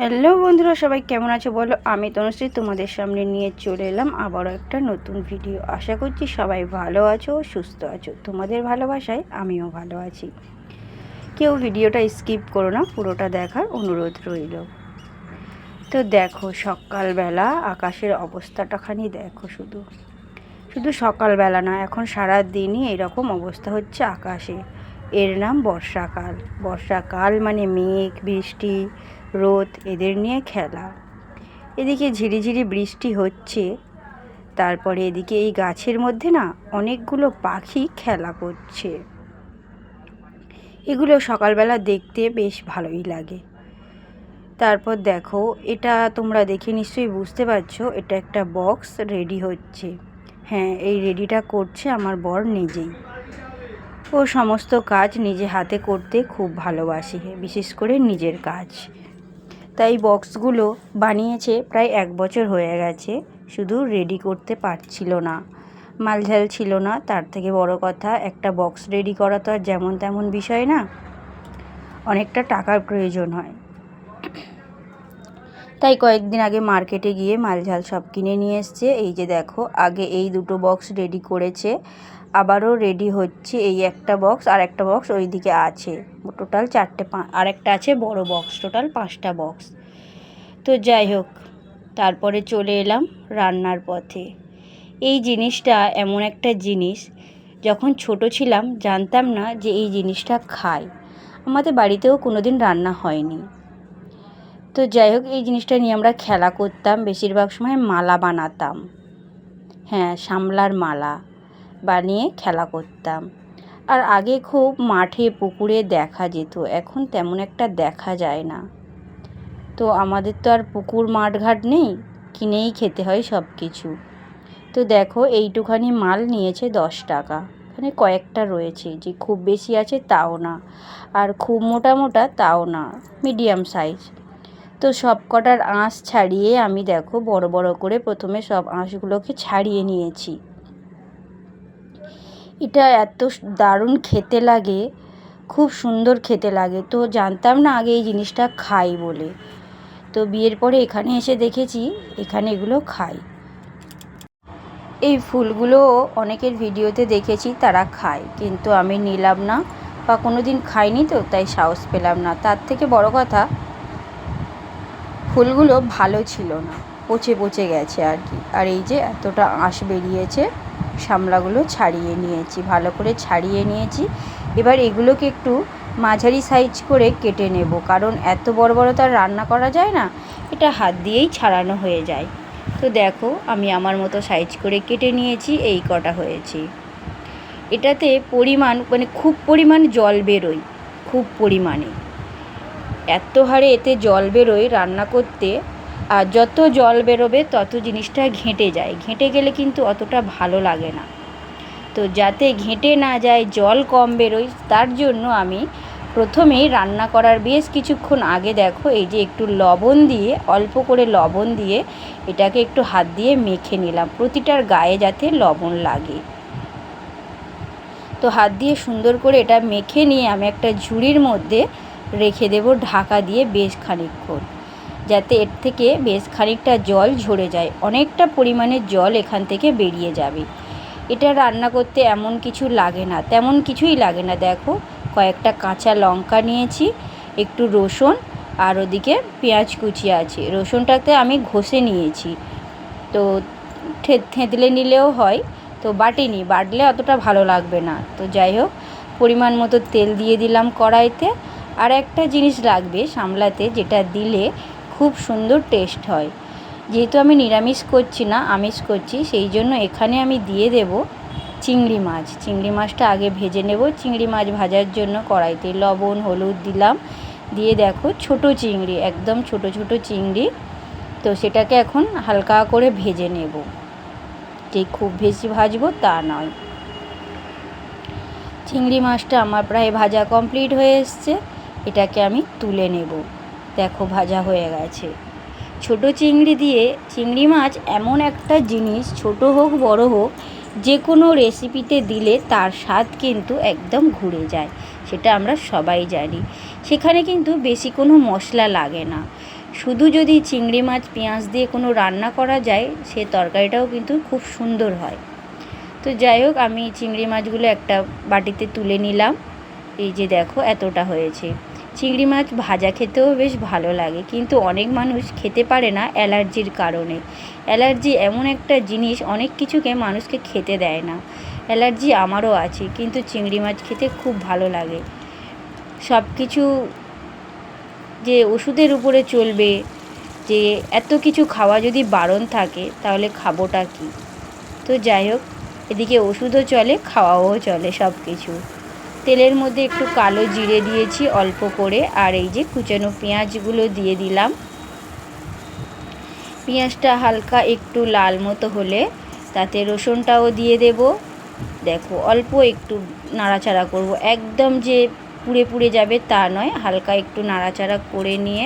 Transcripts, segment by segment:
Hello বন্ধুরা, সবাই কেমন আছো বলো? আমি তনুশ্রী, তোমাদের সামনে নিয়ে চলে এলাম আবারও একটা নতুন ভিডিও। আশা করছি সবাই ভালো আছো, সুস্থ আছো। তোমাদের ভালোবাসায় আমিও ভালো আছি। কেউ ভিডিওটা স্কিপ করো না, পুরোটা দেখার অনুরোধ রইল। তো দেখো, সকালবেলা আকাশের অবস্থাটাখানি দেখো শুধু। শুধু সকালবেলা না, এখন সারা দিনই এরকম অবস্থা হচ্ছে আকাশে। এর নাম বর্ষাকাল। বর্ষাকাল মানে মেঘ, বৃষ্টি রোদ এদের নিয়ে খেলা। এদিকে ঝিরিঝিরি বৃষ্টি হচ্ছে। তারপরে এদিকে এই গাছের মধ্যে না অনেকগুলো পাখি খেলা করছে। এগুলো সকালবেলা দেখতে বেশ ভালোই লাগে। তারপর দেখো, এটা তোমরা দেখে নিশ্চয়ই বুঝতে পারছ, এটা একটা বক্স রেডি হচ্ছে। হ্যাঁ এই রেডিটা করছে আমার বর নিজেই। ও সমস্ত কাজ নিজে হাতে করতে খুব ভালোবাসে, বিশেষ করে নিজের কাজ। তাই বক্সগুলো বানিয়েছে প্রায় এক বছর হয়ে গেছে, শুধু রেডি করতে পারছিল না। মালঝাল ছিল না, তার থেকে বড় কথা, একটা বক্স রেডি করা তো আর যেমন তেমন বিষয় না। অনেকটা টাকার প্রয়োজন হয়। তাই কয়েকদিন আগে মার্কেটে গিয়ে মালঝাল সব কিনে নিয়ে এসছে। এই যে দেখো, আগে এই দুটো বক্স রেডি করেছে। আবারও রেডি হচ্ছে। এই একটা বক্স আর একটা বক্স ওই দিকে আছে। টোটাল চারটে আর একটা আছে বড় বক্স টোটাল পাঁচটা বক্স তো যাই হোক, তারপরে চলে এলাম রান্নার পথে। এই জিনিসটা এমন একটা জিনিস, যখন ছোট ছিলাম জানতাম না যে এই জিনিসটা খাই। আমাদের বাড়িতেও কোনো দিন রান্না হয়নি। তো যাই হোক, এই জিনিসটা নিয়ে আমরা খেলা করতাম, বেশিরভাগ সময় মালা বানাতাম। হ্যাঁ সামলার মালা। বানিয়ে খেলা করতাম। আর আগে খুব মাঠে, পুকুরে দেখা যেত। এখন তেমন একটা দেখা যায় না। তো আমাদের তো আর পুকুর মাঠঘাট নেই, কিনেই খেতে হয় সব কিছু তো দেখো, এইটুখানি মাল নিয়েছে দশ টাকা। এখানে কয়েকটা রয়েছে, যে খুব বেশি আছে তাও না। আর খুব মোটা মোটা তাও না, মিডিয়াম সাইজ। তো সব কটার আঁশ ছাড়িয়ে আমি দেখো, বড় বড় করে প্রথমে সব আঁশগুলোকে ছাড়িয়ে নিয়েছি। এটা এত দারুণ খেতে লাগে, খুব সুন্দর খেতে লাগে। তো জানতাম না আগে এই জিনিসটা খাই বলে। তো বিয়ের পরে এখানে এসে দেখেছি, এখানে এগুলো খাই। এই ফুলগুলো অনেকের ভিডিওতে দেখেছি তারা খায়, কিন্তু আমি নিলাম না বা কোনো দিন খাইনি তো, তাই সাহস পেলাম না। তার থেকে বড় কথা, ফুলগুলো ভালো ছিল না, পচে পচে গেছে আর কি। আর এই যে এতটা আঁশ বেরিয়েছে সামলাগুলো ছাড়িয়ে নিয়েছি, ভালো করে ছাড়িয়ে নিয়েছি। এবার এগুলোকে একটু মাঝারি সাইজ করে কেটে নেব, কারণ এত বড় বড় তো আর রান্না করা যায় না, এটা হাত দিয়েই ছাড়ানো হয়ে যায়। তো দেখো, আমি আমার মতো সাইজ করে কেটে নিয়েছি, এই কটা হয়েছে। এটাতে পরিমাণ মানে খুব পরিমাণ জল বেরোয়, খুব পরিমাণে। এত হারে এতে জল বেরোয় রান্না করতে আর যত জল বেরোবে, তত জিনিসটা ঘেঁটে যায়। ঘেঁটে গেলে কিন্তু অতটা ভালো লাগে না। তো যাতে ঘেঁটে না যায়, জল কম বেরোয়, তার জন্য আমি প্রথমেই রান্না করার বেশ কিছুক্ষণ আগে দেখো, এই যে একটু লবণ দিয়ে, অল্প করে লবণ দিয়ে এটাকে একটু হাত দিয়ে মেখে নিলাম। প্রতিটার গায়ে যাতে লবণ লাগে। তো হাত দিয়ে সুন্দর করে এটা মেখে নিয়ে আমি একটা ঝুড়ির মধ্যে রেখে দেব ঢাকা দিয়ে বেশ খানিকক্ষণ। যাতে এর থেকে বেশ খানিকটা জল ঝরে যায়। অনেকটা পরিমাণে জল এখান থেকে বেরিয়ে যাবে। এটা রান্না করতে এমন কিছু লাগে না, তেমন কিছুই লাগে না। দেখো, কয়েকটা কাঁচা লঙ্কা নিয়েছি, একটু রসুন আর ওদিকে পেঁয়াজ কুচি আছে। রসুনটাতে আমি ঘষে নিয়েছি। তো থেঁতলে নিলেও হয়, তো বাটিনি, বাটলে অতটা ভালো লাগবে না। তো যাই হোক, পরিমাণ মতো তেল দিয়ে দিলাম কড়াইতে। আর একটা জিনিস লাগবে সামলাতে, যেটা দিলে খুব সুন্দর টেস্ট হয়। যেহেতু আমি নিরামিষ করছি না, আমিষ করছি, সেই জন্য এখানে আমি দিয়ে দেব চিংড়ি মাছ। চিংড়ি মাছটা আগে ভেজে নেব। চিংড়ি মাছ ভাজার জন্য কড়াইতে লবণ, হলুদ দিলাম। দিয়ে দেখো ছোট চিংড়ি, একদম ছোট ছোট চিংড়ি। তো সেটাকে এখন হালকা করে ভেজে নেব। যে খুব বেশি ভাজবো তা নয়। চিংড়ি মাছটা আমার প্রায় ভাজা কমপ্লিট হয়ে এসছে। এটাকে আমি তুলে নেব। দেখো ভাজা হয়ে গেছে। ছোট চিংড়ি দিয়ে চিংড়ি মাছ এমন একটা জিনিস, ছোট হোক, বড় হোক যে কোনো রেসিপিতে দিলে তার স্বাদ কিন্তু একদম ঘুরে যায়, সেটা আমরা সবাই জানি। সেখানে কিন্তু বেশি কোনো মশলা লাগে না। শুধু যদি চিংড়ি মাছ, পেঁয়াজ দিয়ে কোনো রান্না করা যায়, সে তরকারিটাও কিন্তু খুব সুন্দর হয়। তো যাই হোক, আমি চিংড়ি মাছগুলো একটা বাটিতে তুলে নিলাম। এই যে দেখো, এতটা হয়েছে। চিংড়ি মাছ ভাজা খেতেও বেশ ভালো লাগে, কিন্তু অনেক মানুষ খেতে পারে না অ্যালার্জির কারণে। অ্যালার্জি এমন একটা জিনিস, অনেক কিছুকে মানুষকে খেতে দেয় না। অ্যালার্জি আমারও আছে, কিন্তু চিংড়ি মাছ খেতে খুব ভালো লাগে। সব কিছু যে ওষুধের উপরে চলবে, যে এত কিছু খাওয়া যদি বারণ থাকে, তাহলে খাবোটা কি? তো যাই হোক, এদিকে ওষুধও চলে, খাওয়াও চলে সব কিছু তেলের মধ্যে একটু কালো জিরে দিয়েছি অল্প করে, আর এই যে কুচানো পেঁয়াজগুলো দিয়ে দিলাম। পেঁয়াজটা হালকা একটু লাল মতো হলে তাতে রসুনটাও দিয়ে দেব। দেখো, অল্প একটু নাড়াচাড়া করব। একদম যে পুড়ে পুড়ে যাবে তা নয়, হালকা একটু নাড়াচাড়া করে নিয়ে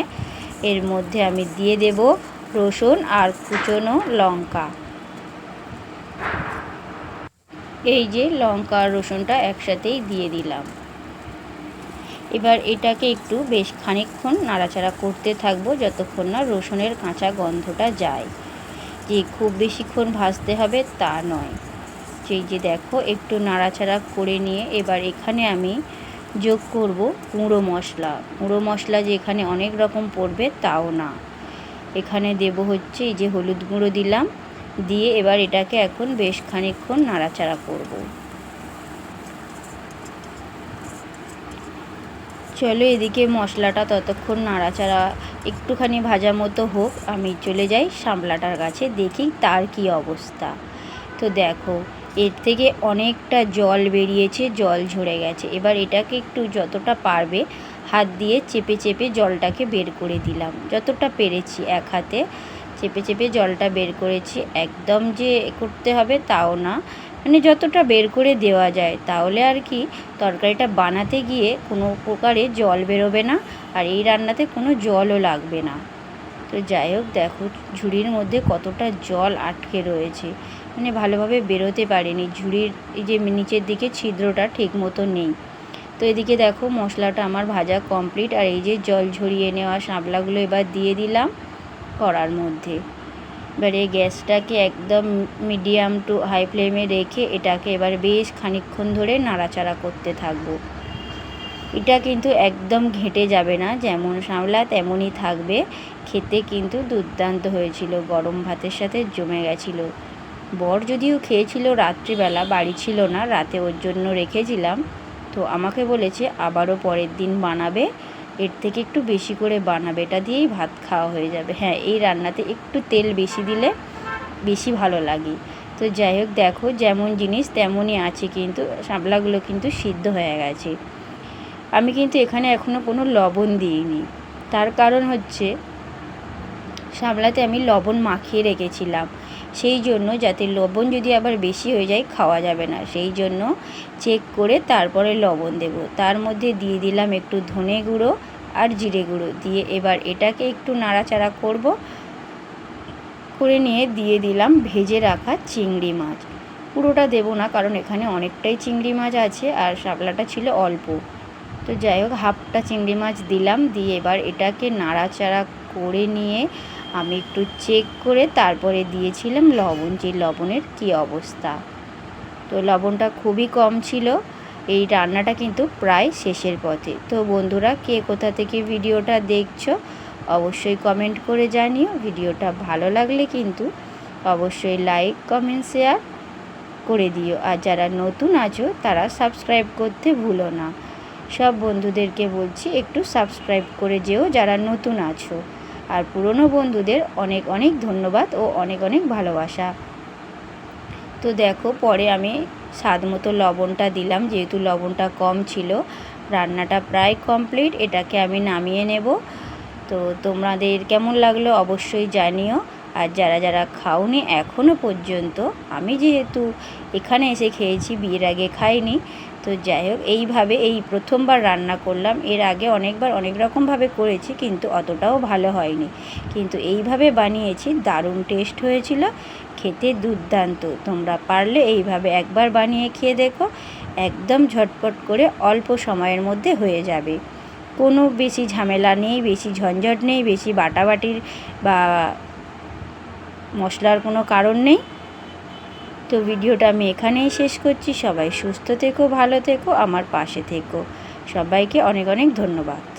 এর মধ্যে আমি দিয়ে দেব রসুন আর কুচনো লঙ্কা। এই যে লঙ্কা আর রসুনটা একসাথেই দিয়ে দিলাম। এবার এটাকে একটু বেশ খানিকক্ষণ নাড়াচাড়া করতে থাকব যতক্ষণ না রসুনের কাঁচা গন্ধটা যায়। যে খুব বেশিক্ষণ ভাজতে হবে তা নয়। সেই যে দেখো, একটু নাড়াচাড়া করে নিয়ে এবার এখানে আমি যোগ করব গুঁড়ো মশলা। গুঁড়ো মশলা যে এখানে অনেক রকম পড়বে তাও না। এখানে দেব হচ্ছে এই যে হলুদ গুঁড়ো দিলাম। দিয়ে এবার এটাকে এখন বেশ খানিকক্ষণ নাড়াচাড়া করব। চলো এদিকে মশলাটা ততক্ষণ নাড়াচাড়া একটুখানি ভাজা মতো হোক, আমি চলে যাই সামলাটার কাছে, দেখি তার কি অবস্থা। তো দেখো, এর থেকে অনেকটা জল বেরিয়েছে, জল ঝরে গেছে। এবার এটাকে একটু যতটা পারবে, হাত দিয়ে চেপে চেপে জলটাকে বের করে দিলাম। যতটা পেরেছি এক হাতে। চেপে চেপে জলটা বের করেছি। একদম যে করতে হবে তাও না। মানে যতটা বের করে দেওয়া যায়, তাহলে আর কি তরকারিটা বানাতে গিয়ে কোনো প্রকারে জল বেরোবে না আর এই রান্নাতে কোনো জলও লাগবে না। তো যাই হোক, দেখো ঝুড়ির মধ্যে কতটা জল আটকে রয়েছে। মানে ভালোভাবে বেরোতে পারেনি। ঝুড়ির এই যে নিচের দিকে ছিদ্রটা ঠিক মতো নেই। তো এদিকে দেখো মশলাটা আমার ভাজা কমপ্লিট আর এই যে জল ঝরিয়ে নেওয়া শাপলাগুলো এবার দিয়ে দিলাম। কড়ার মধ্যে। এবারে গ্যাসটাকে একদম মিডিয়াম টু হাই ফ্লেমে রেখে এটাকে এবার বেশ খানিক্ষণ ধরে নাড়াচাড়া করতে থাকব। এটা কিন্তু একদম ঘেঁটে যাবে না, যেমন সামলা তেমনই থাকবে। খেতে কিন্তু দুর্দান্ত হয়েছিল, গরম ভাতের সাথে জমে গেছিল। বর যদিও খেয়েছিল রাত্রিবেলা, বাড়ি ছিল না, রাতে ওর জন্য রেখেছিলাম। তো আমাকে বলেছে, আবারও পরের দিন বানাবে। এর থেকে একটু বেশি করে বানাবে। এটা দিয়েই ভাত খাওয়া হয়ে যাবে। হ্যাঁ এই রান্নাতে একটু তেল বেশি দিলে বেশি ভালো লাগে। তো যাই হোক, দেখো যেমন জিনিস তেমনই আছে কিন্তু শাপলাগুলো কিন্তু সিদ্ধ হয়ে গেছে। আমি কিন্তু এখানে এখনও কোনো লবণ দিইনি। তার কারণ হচ্ছে শাপলাতে আমি লবণ মাখিয়ে রেখেছিলাম। সেই জন্য যাতে লবণ যদি আবার বেশি হয়ে যায়, খাওয়া যাবে না। সেই জন্য চেক করে তারপরে লবণ দেব। তার মধ্যে দিয়ে দিলাম একটু ধনে গুঁড়ো আর জিরে গুঁড়ো দিয়ে এবার এটাকে একটু নাড়াচাড়া করব। করে নিয়ে দিয়ে দিলাম ভেজে রাখা চিংড়ি মাছ। পুরোটা দেব না কারণ এখানে অনেকটাই চিংড়ি মাছ আছে আর শাপলাটা ছিল অল্প। তো যাই হোক, হাফটা চিংড়ি মাছ দিলাম, দিয়ে এবার এটাকে নাড়াচাড়া করে নিয়ে আমি একটু চেক করে তারপরে দিয়েছিলাম লবণ। যে লবণের কী অবস্থা? তো লবণটা খুবই কম ছিল। এই রান্নাটা কিন্তু প্রায় শেষের পথে। তো বন্ধুরা, কে কোথা থেকে ভিডিওটা দেখছ, অবশ্যই কমেন্ট করে জানিও। ভিডিওটা ভালো লাগলে কিন্তু অবশ্যই লাইক কমেন্ট শেয়ার করে দিও। আর যারা নতুন আছো, তারা সাবস্ক্রাইব করতে ভুলো না। সব বন্ধুদেরকে বলছি, একটু সাবস্ক্রাইব করে যেও যারা নতুন আছো। আর পুরনো বন্ধুদের অনেক অনেক ধন্যবাদ ও অনেক অনেক ভালোবাসা। তো দেখো, পরে আমি স্বাদ মতো লবণটা দিলাম, যেহেতু লবণটা কম ছিল। রান্নাটা প্রায় কমপ্লিট, এটাকে আমি নামিয়ে নেব। তো তোমাদের কেমন লাগল অবশ্যই জানিও। আর যারা যারা খাওনি এখনও পর্যন্ত, আমি যেহেতু এখানে এসে খেয়েছি, বিয়ের আগে খাইনি তো যাই হোক, এইভাবে এই প্রথমবার রান্না করলাম। এর আগে অনেকবার অনেক রকমভাবে করেছি, কিন্তু অতটাও ভালো হয়নি। কিন্তু এইভাবে বানিয়েছি, দারুণ টেস্ট হয়েছিল, খেতে দুর্দান্ত। তোমরা পারলে এইভাবে একবার বানিয়ে খেয়ে দেখো, একদম ঝটপট করে অল্প সময়ের মধ্যে হয়ে যাবে। কোনো বেশি ঝামেলা নেই, বেশি ঝঞ্ঝট নেই, বেশি বাটাবাটির বা মশলার কোনো কারণ নেই। তো ভিডিওটা আমি এখানেই শেষ করছি। সবাই সুস্থ থেকো, ভালো থেকো, আমার পাশে থেকো। সবাইকে অনেক অনেক ধন্যবাদ।